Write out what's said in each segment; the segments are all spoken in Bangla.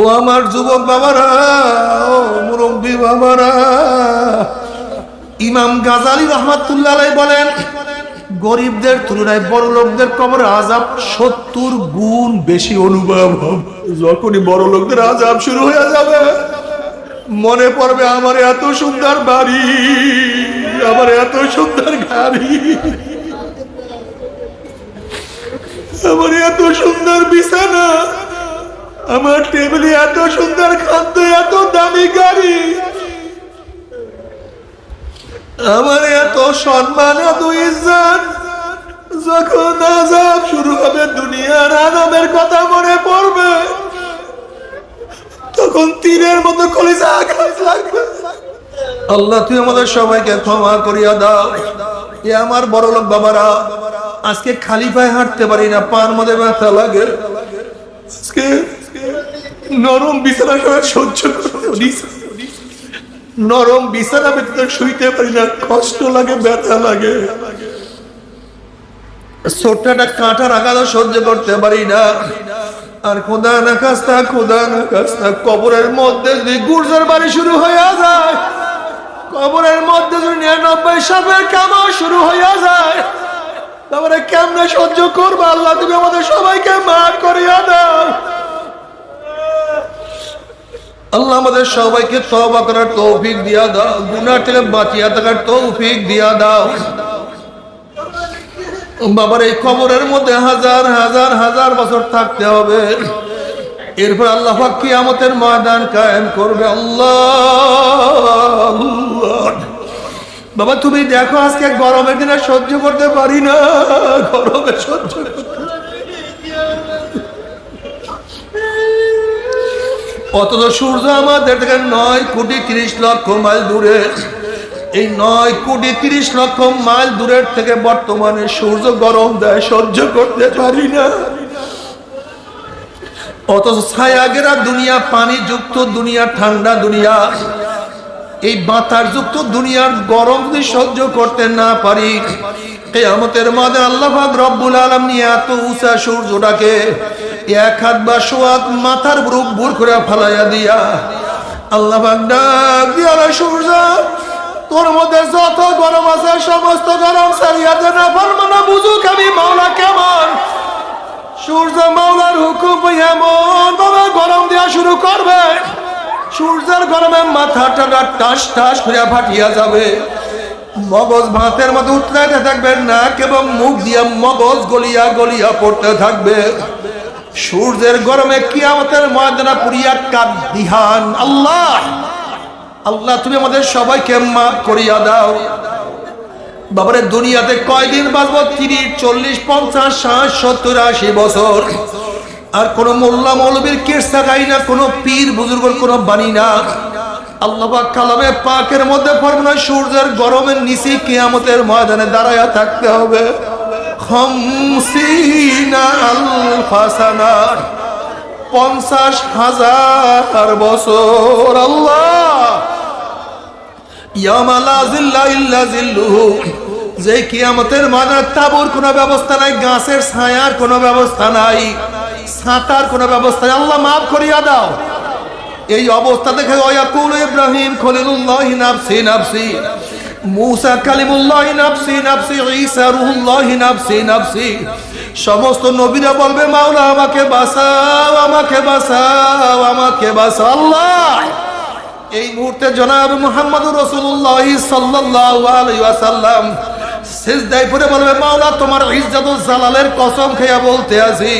ও আমার যুবক বাবারা, ও মুরব্বী বাবারা। ইমাম গাজালি রহমাতুল্লাহ বলেন, গরিবদের তুলনায় বড় লোকদের কবর আজাব সত্তর গুণ বেশি অনুভব হবে। যখনই বড় লোকদের আজাব শুরু হয়ে যাবে, মনে পড়বে আমার এত সুন্দর বাড়ি, আমার এত সুন্দর গাড়ি, আমার এত সুন্দর বিছানা আমার টেবিলে এত সুন্দর খাদ্য, এত দামি গাড়ি। আমার এত সম্মান, এত ইজ্জত। যখন আজাব শুরু হবে, দুনিয়ার আজাবের কথা মনে পড়বে। তখন তীরের মতো কলিজা আঘাত লাগবে। আল্লাহ, তুই আমাদের সবাইকে ক্ষমা করিয়া দাও। এ আমার বড় লোক বাবারা, আজকে খালি পায়ে হাঁটতে পারি না, পার মধ্যে ব্যথা লাগে। আজকে নরম বিছানা সবাই সহ্য নরম বিছানা ব্যতীত শুইতে পারি না, কষ্ট লাগে, ব্যথা লাগে। ছোট্ট একটা কাঁটার আঘাত সহ্য করতে পারি না। আর খোদা না কাস্তা খোদা না কাস্তা কবরের মধ্যে যদি গুর্জের বাড়ি শুরু হইয়া যায়, কবরের মধ্যে যদি নিরানব্বই সাপের কামা শুরু হইয়া যায় তারপরে কেমনে সহ্য করব? আল্লাহ তুমি আমাদের সবাইকে মাফ করিয়া দাও। আল্লাহ আমাদের সবাইকে তওবা করার তৌফিক দিয়া দাও, গুনাহ থেকে বাঁচিয়া থাকার তৌফিক দিয়া দাও। বাবার এই কবরের মধ্যে হাজার হাজার হাজার বছর থাকতে হবে। এরপর আল্লাহ কিয়ামতের ময়দান কায়েম করবে। আল্লাহ। বাবা, তুমি দেখো আজকে গরমের দিনে সহ্য করতে পারি না। গরমে সহ্য করতে অথচ সূর্য আমাদের থেকে নয় কোটি তিরিশ লক্ষ মাইল দূরে। এই নয় কোটি তিরিশ লক্ষ মাইল দূরের থেকে বর্তমানে সূর্য গরম দেয়, সহ্য করতে পারি না। অথচ ছায়াগেরা দুনিয়া, পানি যুক্ত দুনিয়া, ঠান্ডা দুনিয়া। এই বাতার যুক্ত দুনিয়ার গরম যদি সহ্য করতে না পারি, কেয়ামতের মাঝে আল্লাহ রব্বুল আলম নিয়ে এত উঁচা সূর্যটাকে এক হাত বা সোয়াত মাথার বুক বুর করে ফালাইয়া দিয়া। আল্লাহ ডাক দিয়া সূর্য, তোর মধ্যে যত গরম আছে, সমস্ত গরম সারিয়া দে না বুঝুক আমি মাওলা কেমন? সূর্য মাওলার হুকুম এমন ভাবে গরম দেওয়া শুরু করবে, সূর্যের গরমে মাথাটা টাস টাস করে ফাটিয়া যাবে। মগজ ভাতের মতো উতলাইতে থাকবে নাক এবং মুখ দিয়ে মগজ গলিয়া গলিয়া পড়তে থাকবে। সূর্যের গরমে কিয়ামতের ময়দানা পুরিয়া কার দিহান আল্লাহ! আল্লাহ, তুমি আমাদের সবাইকে মাফ করিয়া দাও। বাবারে, দুনিয়াতে কয়দিন বাঁচবো? তিরিশ, চল্লিশ, পঞ্চাশ, ষাট, সত্তর, আশি বছর। আর কোন মোল্লা, মৌলবীর কেসা গাই না, কোনো পীর, বুজুর্গর কোনো বাণী না। আল্লাহ কালামে পাকের মধ্যে ফরমানা সূর্যের গরমের নিচে কেয়ামতের ময়দানে দাঁড়ায়া থাকতে হবে। খমসিনা আলফাসানা পঞ্চাশ হাজার বছর আল্লাহ। ইয়ামা লা জিল্লা ইল্লা যে কিয়ামতের মাদার তাবুর কোনো ব্যবস্থা নাই, গাছের ছায়ার কোনো ব্যবস্থা নাই ছাতার কোনো ব্যবস্থা নাই। আল্লাহ মাফ করিয়া দাও। এই অবস্থা দেখে ওয়াকুল ইব্রাহিম খলিলুল্লাহ নাফসি নাফসি। মুসা কালিমুল্লাহ নাফসি নাফসি ঈসা রুহুল্লাহ নাফসি নাফসি। সমস্ত নবীরা বলবে, মাওলা, আমাকে বাঁচাও আমাকে বাঁচাও আমাকে বাঁচাও, আল্লাহ! এই মুহূর্তে জনাব মোহাম্মদ রসুল্লাহ সাল্লাম শেষদায় পরে বলবে, মাওলা, তোমার ইজ্জত জালালের কসম খাইয়া বলতে আছি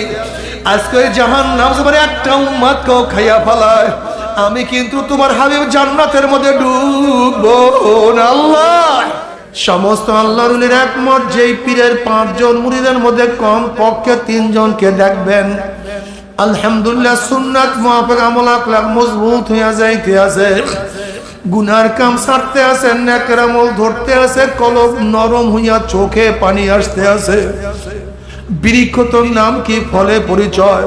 আজকে জাহান নাম একটা উম্মাদ কেউ খাইয়া ফেলায়। আমি কিন্তু তোমার হাবিব জান্নাতের মধ্যে ডুববো আল্লাহ। সমস্ত আল্লাহর একমত, যেই পীরের পাঁচজন মুরিদের মধ্যে কম পক্ষে তিনজনকে দেখবেন। আলহামদুলিল্লাহ, সুন্নাত, মুআফিক, আমল আকলাক মজবুত হইয়া যাইতে আছে। গুনার কাম ছাড়তে আছে, নেকের আমল ধরতে আছে কলব নরম হইয়া চোখে পানি আসতে আছে। বৃক্ষ তোর নাম কি? ফলে পরিচয়।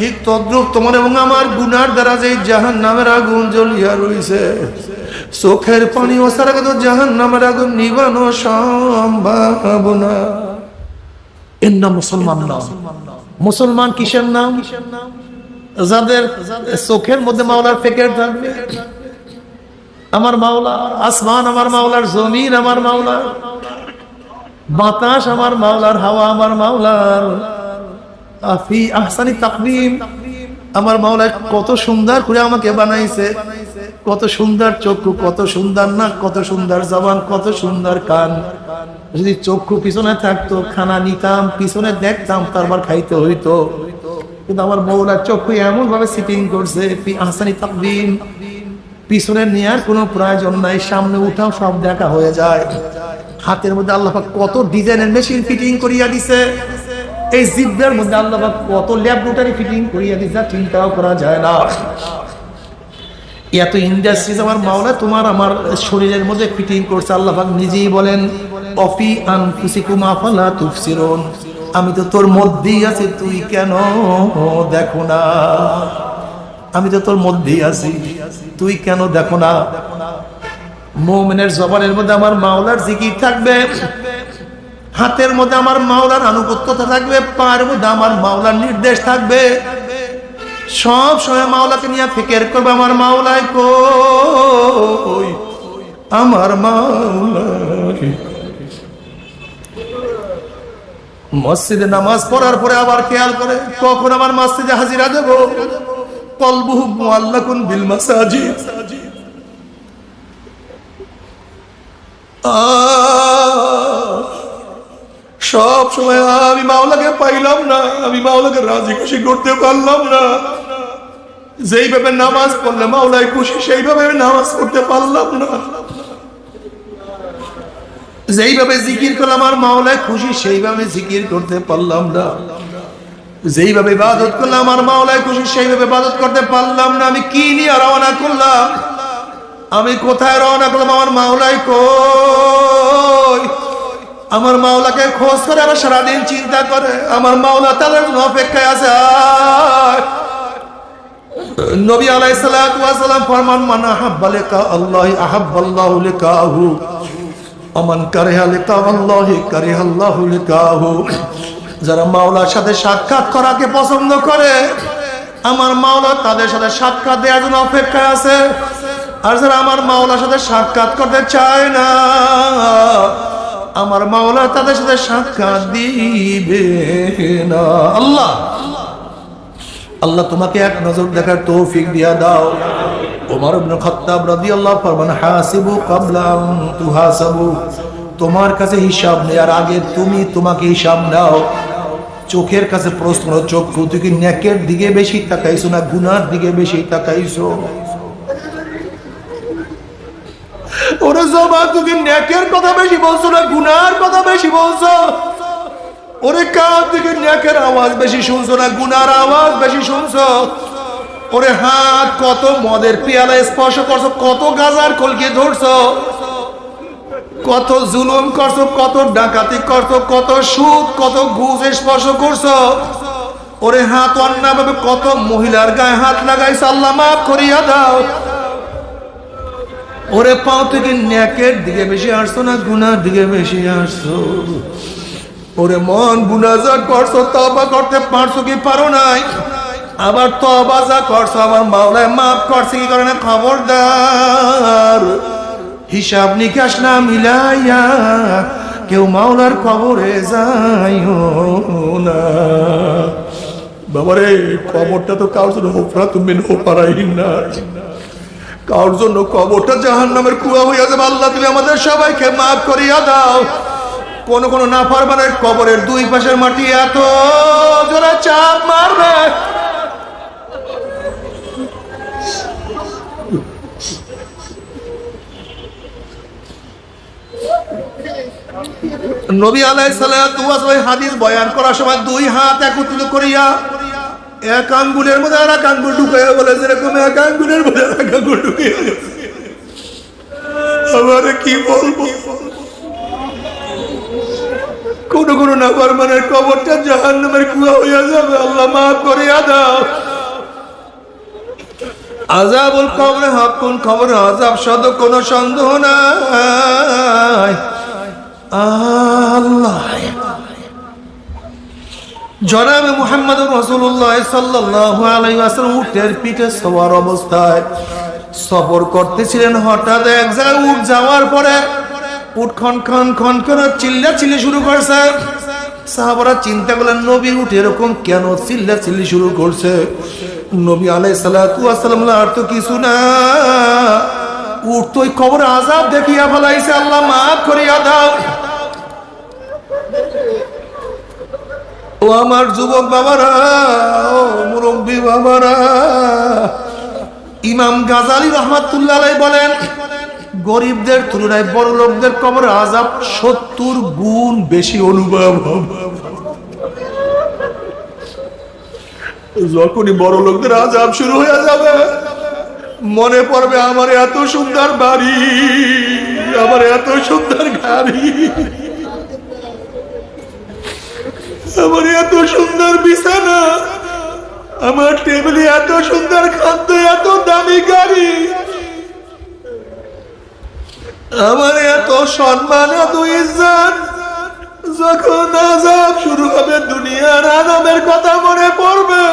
ঠিক তদ্রুপ তোমার এবং আমার গুনার দ্বারা যে জাহান নামের আগুন জ্বলিয়া রইছে। চোখের পানি ও সারা কিন্তু জাহান নামের আগুন নিবানো সম্ভব না। এর নাম মুসলমান নাম। মুসলমান কিসের নাম? যাদের চোখের মধ্যে মাওলার ফেকের থাকবে। আমার মাওলা, আসমান আমার মাওলার, জমিন আমার মাওলার বাতাস আমার মাওলার, হাওয়া আমার মাওলার। আমার মাওলা কত সুন্দর করে আমাকে বানাইছে। কত সুন্দর চক্ষু, কত সুন্দর নাক, কত সুন্দর জবান, কত সুন্দর কান। যদি চক্ষু পিছনে থাকতো, খানা নিতাম, পিছনে দেখতাম, তারপর খাইতে হইতো। কিন্তু আমার মৌলার চক্ষু এমন ভাবে সিটিং করছে, ফি আহসানি তাকবিম পিছনে নেওয়ার কোনো প্রয়োজন নাই, সামনে উঠাও, সব দেখা হয়ে যায়। হাতের মধ্যে আল্লাহ কত ডিজাইনের মেশিন ফিটিং করিয়া দিছে। এই জিব্বের মধ্যে আল্লাহ কত ল্যাবরেটরি ফিটিং করিয়া যা চিন্তাও করা যায় না। এত ইন্ডাস্ট্রিজ আমার মাওলা, তোমার আমার শরীরের মধ্যে ফিটিং করছে, আল্লাহ পাক নিজেই বলেন, অফি আনফুসিকুম আফালা তুফসিরুন। আমি তো তোর মধ্যেই আছি, তুই কেন দেখো না? আমি তো তোর মধ্যেই আছি, তুই কেন দেখো না? মোমেনের জবানের মধ্যে আমার মাওলার জিকির থাকবে। হাতের মধ্যে আমার মাওলার আনুগত্যতা থাকবে পায়ের মধ্যে আমার মাওলার নির্দেশ থাকবে। সব সময় মাওলাকে নিয়ে ফিকের করবে আমার মাওলায় কই? আমার মাওলা মসজিদে নামাজ পড়ার পরে আবার খেয়াল করে কখন আমার মসজিদে হাজিরা দেব? কলবুহু মুআল্লাকুন বিল মাসাজিদ। আহ, সব সময় আমি মাওলাকে পাইলাম না, আমি মাওলাকে রাজি খুশি করতে পারলাম না। যেইভাবে নামাজ পড়লে মাওলায় খুশি সেইভাবে নামাজ পড়তে পারলাম না। যেইভাবে জিকির করলে আমার মাওলায় খুশি সেইভাবে জিকির করতে পারলাম না। যেইভাবে ইবাদত করলাম আমার মাওলায় খুশি সেইভাবে ইবাদত করতে পারলাম না। আমি কি নিয়ে রওনা করলাম? আমি কোথায় রওনা করলাম? আমার মাওলাই কই? আমার মাওলাকে খোঁজ করে আমার সারাদিন চিন্তা করে। আমার মাওলা তাদের জন্য অপেক্ষায় আছে? নবী ওয়াস সালাম ফরমান, মান আহাব্বা লিকা আল্লাহ আহাব্বাল্লাহু লিকাহু আমান কারিহা আল্লাহি কারিহাল্লাহু লিকাহু। যারা মাওলার সাথে সাক্ষাৎ করাকে পছন্দ করে, আমার মাওলা তাদের সাথে সাক্ষাৎ দেওয়ার জন্য অপেক্ষায় আছে। আর যারা আমার মাওলার সাথে সাক্ষাৎ করতে চায় না আমার মাওলা তাদের সাথে সাক্ষাৎ দিবে না। আল্লাহ আল্লাহ তোমাকে এক নজর দেখার তৌফিক দিয়া দাও। ওমর ইবনে খাত্তাব রাদিয়াল্লাহু ফরমান, হাসিবু ক্বাবলা তুহাসাবু। তোমার কাছে হিসাব নেওয়ার আগে তুমি তোমাকে হিসাব নাও। চোখের কাছে প্রশ্ন চক্ষু তুই কি নেকের দিকে বেশি তাকাইছো না গুনার দিকে বেশি তাকাইছো? ওরে জমা তুই কি নেকের কথা বেশি বলছো না, গুনার কথা বেশি বলছো? ওরে কার দিকে নেকের আওয়াজ বেশি শুনছো না, গুনার আওয়াজ বেশি শুনছো? ওরে হাত কত মদের পেয়ালা স্পর্শ করছ, কত গাজার কলকে ধরছো? কত জুলুম করছ, কত ডাকাতি করছ, কত সুদ, কত ঘুষ স্পর্শ করছ? ওরে হাত অন্যভাবে কত মহিলার গায়ে হাত লাগাইছো, আল্লাহ মাফ করিয়া দাও। ওরে পাও থেকে ন্যাকের দিকে বেশি আসছো না গুনার দিকে বেশি আসছো? ওরে মন গুনা যা করছ তবা করতে পারছ কি পারো নাই? আবার তবা যা করছ, আমার মাওলায় মাফ করছে কি করে না খবরদার? হিসাব নিকাশ না মিলাইয়া কেউ মাওলার কবরে যাইও না। বাবারে, কবরটা তো জন্য হোফরা তুমি হোপারাই না কারোর জন্য কবরটা জাহান নামের কুয়া হইয়া যাবে? আল্লাহ তুমি আমাদের সবাইকে মাফ করিয়া দাও। কোন কোন না পারবানের কবরের দুই পাশের মাটি এত জোরে চাপ মারবে। নবী আলাই সালাম হাদিস বয়ান করার সময় দুই হাত একত্রিত করিয়া এক আঙ্গুলের মধ্যে আর এক আঙ্গুল ঢুকাইয়া বলে, যেরকম এক আঙ্গুলের মধ্যে আর এক আঙ্গুল গেছে। ব্যাপারে কি বলব? কোন কোন নাফার মানে কবরটা জাহান নামের কুয়া হইয়া যাবে। আল্লাহ মাফ করিয়া দাও। আজাবুল কবরে হাকুন খবর আজাব সদ কোনো সন্দেহ নাই। আল্লাহ। জনাবে মুহাম্মদ সাল্লাল্লাহু আলাইহি ওয়াসাল্লাম উটের পিঠে সবার অবস্থায় সফর করতেছিলেন। হঠাৎ এক জায়গায় উঠ যাওয়ার পরে উঠ খন খন খন করে চিল্লা চিল্লি শুরু করছে। সাহাবারা চিন্তা করলেন নবীর উঠ এরকম কেন চিল্লা চিল্লি শুরু করছে? নবী আলাই আসসালাম আর তো কিছু না। উঠ তো ওই কবর আজাব দেখিয়া ফেলাইছে। আল্লাহ মাফ করিয়া দাও। ও আমার যুবক বাবারা, ও মুরব্বী বাবারা। ইমাম গাজালি রহমাতুল্লাহ বলেন, গরিবদের তুলনায় বড় লোকদের কবর আজাব সত্তর গুণ বেশি অনুভব যখনই বড় লোকদের আজাব শুরু হয়ে যাবে, মনে পড়বে আমার এত সুন্দর বাড়ি, আমার এত সুন্দর গাড়ি। আমার এত সুন্দর বিছানা, আমার টেবিলে এত সুন্দর খাদ্য, এত দামি গাড়ি, আমার এত সম্মান, এত ইজ্জত। যখন আজাব শুরু হবে, দুনিয়ার আরামের কথা মনে পড়বে,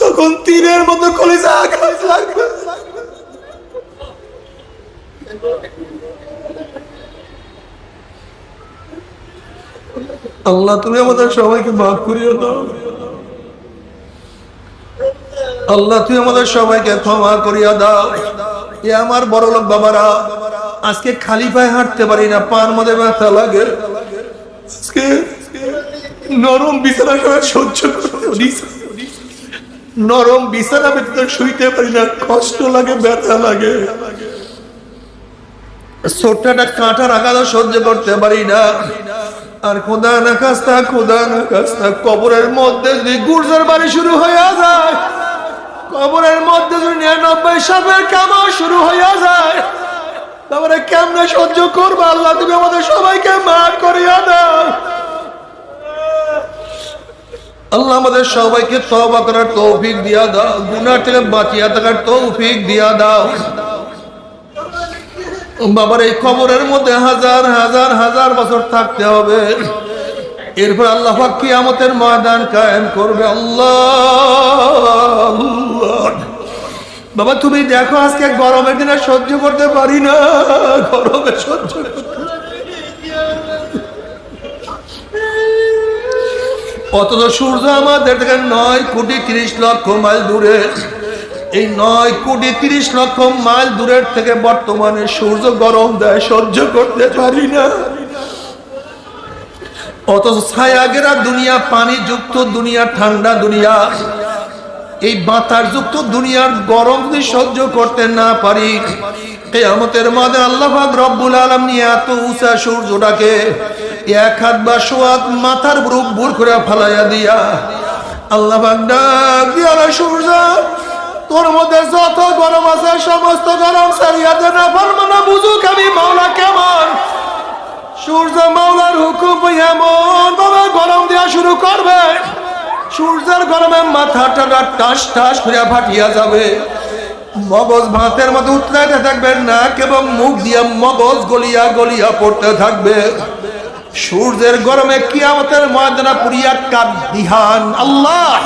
তখন তীরের মতো কলিজা আঘাত লাগবে। আল্লাহ, তুমি আমাদের সবাইকে মাফ করিয়ে দাও আল্লাহ তুই আমাদের সবাইকে ক্ষমা করিয়া দাও। এ আমার বড় লোক বাবারা, আজকে খালি পায়ে হাঁটতে পারি না, পার মধ্যে ব্যথা লাগে। নরম বিছানা সহ্য নরম বিছানা ভিতরে শুইতে পারি না, কষ্ট লাগে, ব্যথা লাগে। ছোট্ট একটা কাঁটার আঘাত সহ্য করতে পারি না। আর খোদা না কাস্তা, খোদা না কাস্তা, কবরের মধ্যে যদি গুর্জের বাড়ি শুরু হইয়া যায়, কবরের মধ্যে যদি নিরানব্বই সাপের কামা শুরু হইয়া যায় তারপরে কেমনে সহ্য করব? আল্লাহ তুমি আমাদের সবাইকে মাফ করিয়া দাও। আল্লাহ আমাদের সবাইকে তওবা করার তৌফিক দিয়া দাও গুনার থেকে বাঁচিয়া থাকার তৌফিক দিয়া দাও। বাবার এই কবরের মধ্যে হাজার হাজার হাজার বছর থাকতে হবে। এরপর আল্লাহ কিয়ামতের ময়দান কায়েম করবে। আল্লাহ। বাবা, তুমি দেখো আজকে গরমের দিনে সহ্য করতে পারি না। গরমে সহ্য অথচ সূর্য আমাদের থেকে নয় কোটি তিরিশ লক্ষ মাইল দূরে। এই নয় কোটি তিরিশ লক্ষ মাইল দূরের থেকে বর্তমানে সূর্য গরম দেয়, সহ্য করতে পারি না। অথচ ছায়াগেরা দুনিয়া, পানি যুক্ত দুনিয়া, ঠান্ডা দুনিয়া। এই বাতার যুক্ত দুনিয়ার গরম যদি সহ্য করতে না পারি, কেয়ামতের মাঝে আল্লাহ রব্বুল আলম নিয়ে এত উঁচা সূর্যটাকে এক হাত বা সোয়াত মাথার বুক বুর করে ফালাইয়া দিয়া, আল্লাহ ডাক দিয়া সূর্য তোর মধ্যে যত গরম আছে, সমস্ত গরম সারিয়া দে না পারব না বুঝুক আমি মাওলা কেমন? সূর্য মাওলার হুকুম এমন ভাবে গরম দেওয়া শুরু করবে। সূর্যের গরমে মাথাটা টাস টাস করে ফাটিয়া যাবে। মগজ ভাতের মতো উতলাইতে থাকবে নাক এবং মুখ দিয়ে মগজ গলিয়া গলিয়া পড়তে থাকবে। সূর্যের গরমে কিয়ামতের ময়দানা পুরিয়া কাদিহান আল্লাহ!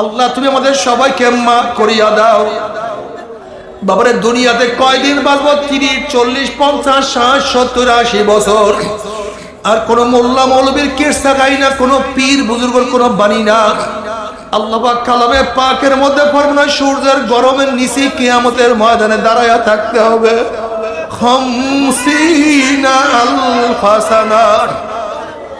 আল্লাহ, তুমি আমাদের সবাইকে মাফ করিয়া দাও। বাবারে, দুনিয়াতে কয়দিন বাঁচবো? তিরিশ, চল্লিশ, পঞ্চাশ, ষাট, সত্তর, আশি বছর। আর কোন মোল্লা, মৌলবীর কেসা গাই না, কোনো পীর, বুজুর্গর কোনো বাণী না। আল্লাহ কালামে পাকের মধ্যে পড়বে না, সূর্যের গরমের নিচে কিয়ামতের ময়দানে দাঁড়ায়া থাকতে হবে।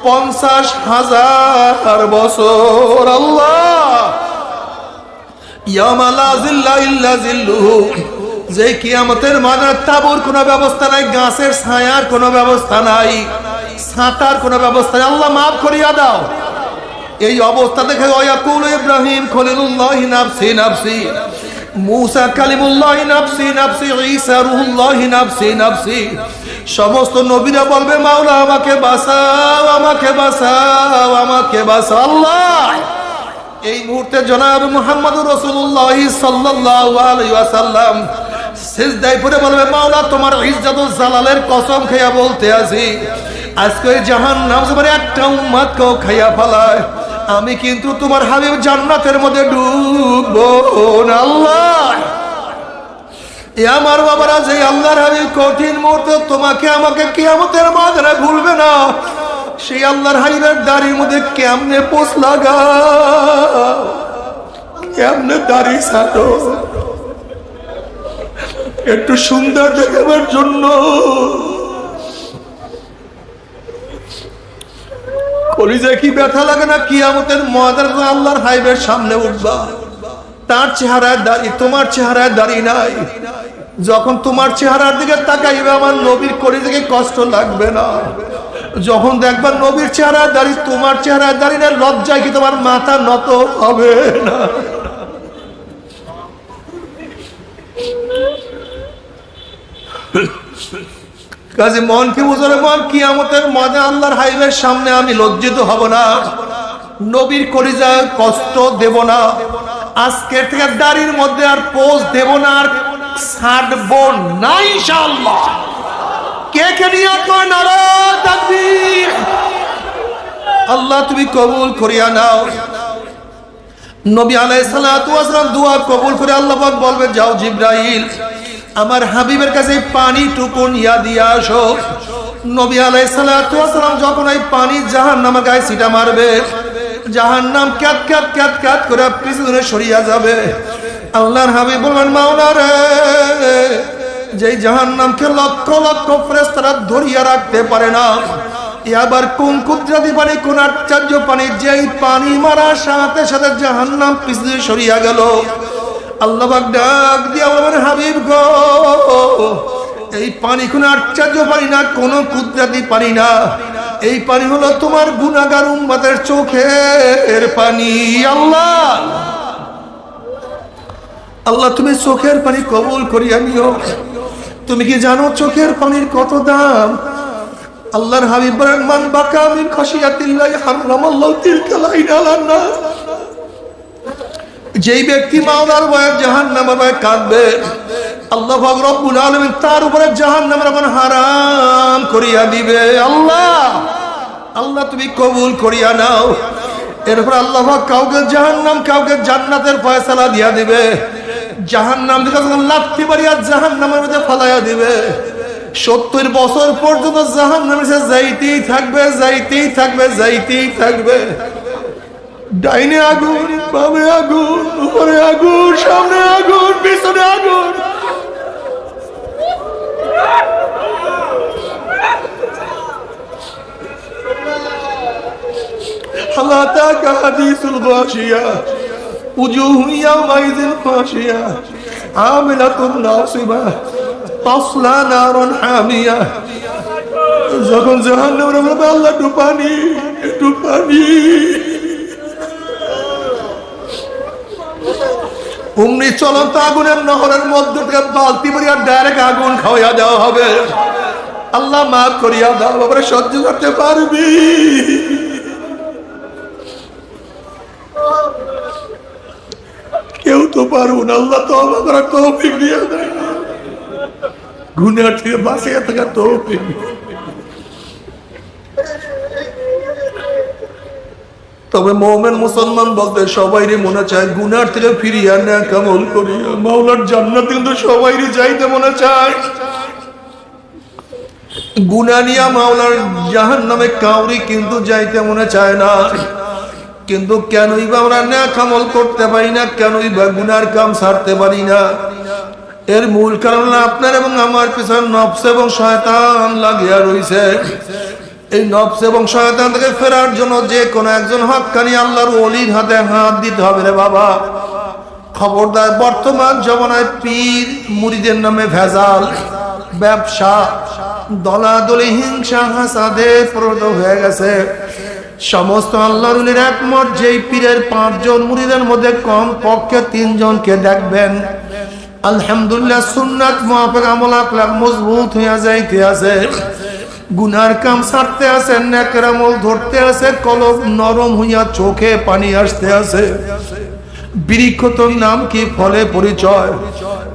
পঞ্চাশ হাজার বছর, আল্লাহ ইয়ামা লা জিল্লা ইল্লা জিল্লুহু যে কিয়ামতের মাঝে তাবুর কোনো ব্যবস্থা নাই, গাছের ছায়ার কোনো ব্যবস্থা নাই ছাতার কোনো ব্যবস্থা নাই। আল্লাহ মাফ করিয়া দাও। এই অবস্থা দেখে ওয়াকুল ইব্রাহিম খলিলুল্লাহ নাফসি নাফসি। মুসা কালিমুল্লাহ নাফসি নাফসি। ঈসা রুহুল্লাহ নাফসি নাফসি। সমস্ত নবীরা বলবে, মাওলা আমাকে বাঁচাও আমাকে বাঁচাও আমাকে বাঁচাও, আল্লাহ! এই মুহূর্তে জনাব মুহাম্মদ রসুল্লাহ ওয়াসাল্লাম সিজদায় পড়ে বলবে, মাওলা, তোমার ইজ্জত জালালের কসম খেয়া বলতে আছি। আজকে ওই জাহান্নাম তোমার একটা উম্মতকেও খাইয়া ফেলায়। আমি কিন্তু তোমার হাবিব জান্নাতের মধ্যে ডুববো আল্লাহ। এ আমার বাবারা যে আল্লাহর হাবিব কঠিন মুহূর্তে তোমাকে আমাকে কিয়ামতের মাঝে ভুলবে না। সেই আল্লাহর হাবিবের দাড়ির মধ্যে কেমনে পোষ লাগা কেমনে দাড়ি ছাটো একটু সুন্দর দেখাবার জন্য। কলিজায় কি ব্যথা লাগে না কিয়ামতের ময়দান আল্লাহর হাইবের সামনে উঠবা? তার চেহারায় দাড়ি, তোমার চেহারায় দাড়ি নাই। যখন তোমার চেহারার দিকে তাকাইবে, আমার নবীর কলিজাকে কষ্ট লাগবে না। যখন দেখবার নবীর চেহারা দাড়ি, তোমার চেহারা দাড়ি না, লজ্জায় কি তোমার মাথা নত হবে না? কাজে মন কি বুঝলে মন? কিয়ামতের মজা আল্লাহর হাইবের সামনে আমি লজ্জিত হব না। নবীর কলিজায় কষ্ট দেব না। আজকের থেকে দাড়ির মধ্যে আর পোজ দেব না আর ছাড়বো না, ইনশাআল্লাহ। কে কে আল্লাহ তুমি কবুল করিয়া নাও। নবী ওয়াস সালাম দোয়া কবুল করে আল্লাহ বলবে যাও জিবরাইল, আমার হাবিবের কাছে পানি টুকুন ইয়া দিয়ে আসো। নবী আলাই সালাম যখন এই পানি জাহান নামের গায়ে সিটা মারবে জাহান নাম ক্যাত ক্যাত ক্যাত ক্যাত করে পিছনে সরিয়া যাবে। আল্লাহর হাবিব বলবেন মাওলা রে যেই জাহান নামকে লক্ষ লক্ষ ফ্রেস্তারা ধরিয়া রাখতে পারে না। এবার কোন কুদরাতি পানি, কোন আশ্চর্য পানি, যেই পানি মারার সাথে সাথে জাহান নাম পিছনে সরিয়া গেল। আল্লাহ ডাক দিয়া বলবেন হাবিব গো, এই পানি কোনো আশ্চর্য পানি না, কোনো কুদরাতি পানি না। এই পানি হলো তোমার গুনাগার উম্মাদের চোখের পানি, আল্লাহ। আল্লাহ, তুমি চোখের পানি কবুল করিয়া নিও। তুমি কি জানো চোখের পানির কত দাম? আল্লাহর হাবিব বলেন, মান বাকা মিন খাশিয়াতিল্লাহি হারামাল্লাহু তিলকা লাইনা আলান নাস যেই ব্যক্তি মাওলার ভয়ে জাহান নামের ভয়ে কাঁদবে, আল্লাহ রব্বুল আলমিন তার উপরে জাহান নামের এখন হারাম করিয়া দিবে। আল্লাহ আল্লাহ তুমি কবুল করিয়া নাও। এরপর আল্লাহ কাউকে জাহান নাম কাউকে জান্নাতের ফয়সালা দিয়া দিবে। জাহান নাম দিকে লাত্তি বাড়িয়া জাহান নামের মধ্যে ফালাইয়া দিবে। সত্তর বছর পর্যন্ত জাহান নামে সে যাইতেই থাকবে যাইতেই থাকবে যাইতেই থাকবে। ডাইনে আগুন, বামে আগুন, উপরে আগুন, সামনে আগুন, পিছনে আগুন। গাশিয়া وجوه يومئذ خاشية عاملة ناصبة تصلى نارا حامية যখন জাহান্নামের বলবে আল্লাহ একটু পানি একটু পানি অমনি চলন্ত আগুনের নহরের মধ্য থেকে বালতি ভরিয়া ডাইরেক্ট আগুন খাওয়াইয়া দেওয়া হবে আল্লাহ মাফ করিয়া দাও বাবারে সহ্য করতে পারবি তো পারব না আল্লাহ তো আমাদের তৌফিক দিয়ে দেয় থেকে বাঁচিয়ে থাকা তৌফিক। তবে মোমেন মুসলমান বলতে সবাইরই মনে চায়, গুনার থেকে ফিরিয়া না কামল মাওলার জান্নাত কিন্তু সবাইরই যাইতে মনে চায়। গুনা নিয়া মাওলার জাহান নামে কাউরি কিন্তু যাইতে মনে চায় না। কিন্তু কেনই বা আমরা না কামল করতে পারি না, কেনই বা গুনার কাম সারতে পারি না। এর মূল কারণ আপনার এবং আমার পিছনে নফস এবং শয়তান লাগিয়া রইছে। এই নফস এবং শয়তান থেকে ফেরার জন্য যে কোনো একজন হকানি আল্লাহর অলির হাতে হাত দিতে হবে রে বাবা। খবরদার, বর্তমান জমানায় পীর মুড়িদের নামে ভেজাল, ব্যবসা, দলাদলি, হিংসা, হাসাদে প্রদ হয়ে গেছে। সমস্ত আল্লাহরুলের একমত, যেই পীরের পাঁচজন মুরিদের মধ্যে কম পক্ষে তিনজনকে দেখবেন। আলহামদুলিল্লাহ, সুন্নাত, মুআফিক আমল আকলাক মজবুত হইয়া যাইতে আছে। গুনার কাম ছাড়তে আছে, নেকের আমল ধরতে আছে, কলম নরম হইয়া চোখে পানি আসতে আছে। বৃক্ষ তোর নাম কি ফলে পরিচয়?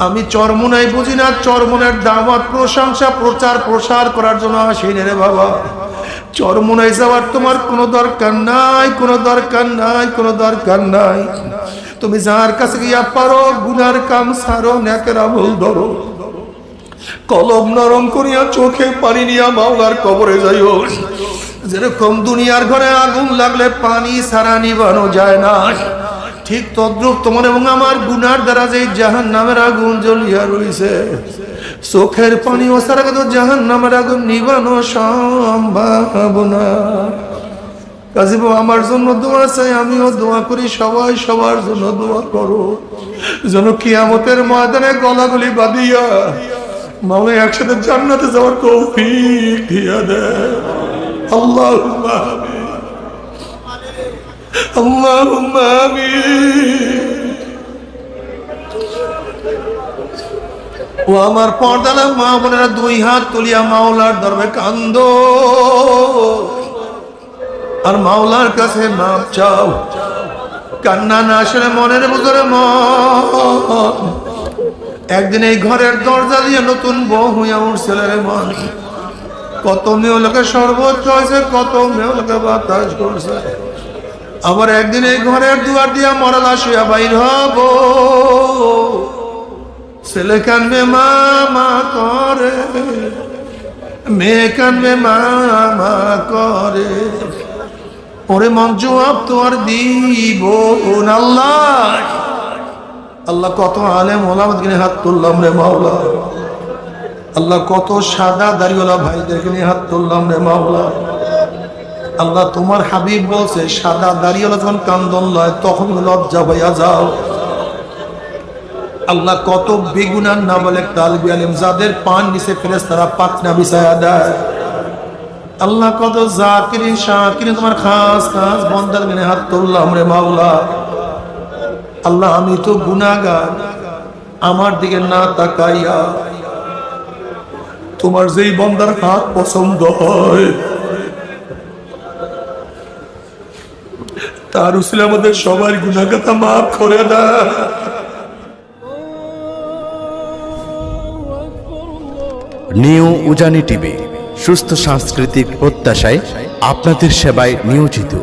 আমি চরমনাই বুঝি না, চরমনের দামাত প্রশংসা প্রচার প্রসার করার জন্য আসি রে বাবা। চরমনাই যাওয়ার তোমার কোনো দরকার নাই, কোনো দরকার নাই, কোনো দরকার নাই। তুমি যার কাছে গিয়া পারো, গুনার কাম সারো, ন্যাকের আমল ধরো। কলম নরম করিয়া চোখে পানি নিয়া মাওলার কবরে যাইও। যেরকম দুনিয়ার ঘরে আগুন লাগলে পানি সারা নিবানো যায় না। ঠিক তদ্রুপ তোমার এবং আমার গুনার দ্বারা যে জাহান নামের আগুন জ্বলিয়া রইছে, চোখের পানি সারা কিন্তু জাহান নামের আগুন নিবানো সম্ভব না। কাজী আমার জন্য দোয়া চাই, আমিও দোয়া করি, সবাই সবার জন্য দোয়া করো। যেন কিয়ামতের ময়দানে গলাগুলি বাঁধিয়া মামলা একসাথে জান্নাতে যাওয়ার তৌফিক দিয়া দেয়। আল্লাহুম্মা আল্লাহুম্মা ও আমার পর্দালা মা বোনেরা দুই হাত তুলিয়া মাওলার কান্দ। আর মাওলার কাছে মাপ চাও। কান্না না আসলে মনের ভিতরে মন। একদিন এই ঘরের দরজা দিয়ে নতুন বউ হইয়া উঠছিল রে মন। কত মেয়ে লোকে সর্বোচ্চ হয়েছে, কত মেয়ে লোকে বাতাস করছে। আবার একদিন এই ঘরের দুয়ার দিয়া মরাল আসিয়া বাইর হব। ছেলে কানবে মামা করে, মেয়ে কানবে মামা করে। ওরে মন জবাব তো আর দিব আল্লাহ। আল্লাহ কত আলেম ওলামত কিনে হাত তুললাম রে মাওলা। আল্লাহ কত সাদা দাড়িওয়ালা ভাইদেরকে নিয়ে হাত তুললাম রে মাওলা। আল্লাহ তোমার হাবিব বলছে, সাদা দাড়িওয়ালা যখন কান্দন লয়, তখন লজ্জা হইয়া যাও। আল্লাহ কত বেগুনার না বলে তালবি আলিম, যাদের পান নিচে ফেরেস, তারা পাকনা বিছায়া দেয়। আল্লাহ কত জাকিরিন, শাকিরিন, তোমার খাস খাস বন্দার মিনে হাত তুললাম রে মাওলা। আল্লাহ, আমি তো গুনাগার আমার দিকে না তাকাইয়া, তোমার যেই বন্দার হাত পছন্দ হয় তার উসিলে আমাদের সবার গুণাগাতা মাফ করে দা। নিউ উজানি টিভি, সুস্থ সাংস্কৃতিক প্রত্যাশায় আপনাদের সেবায় নিয়োজিত।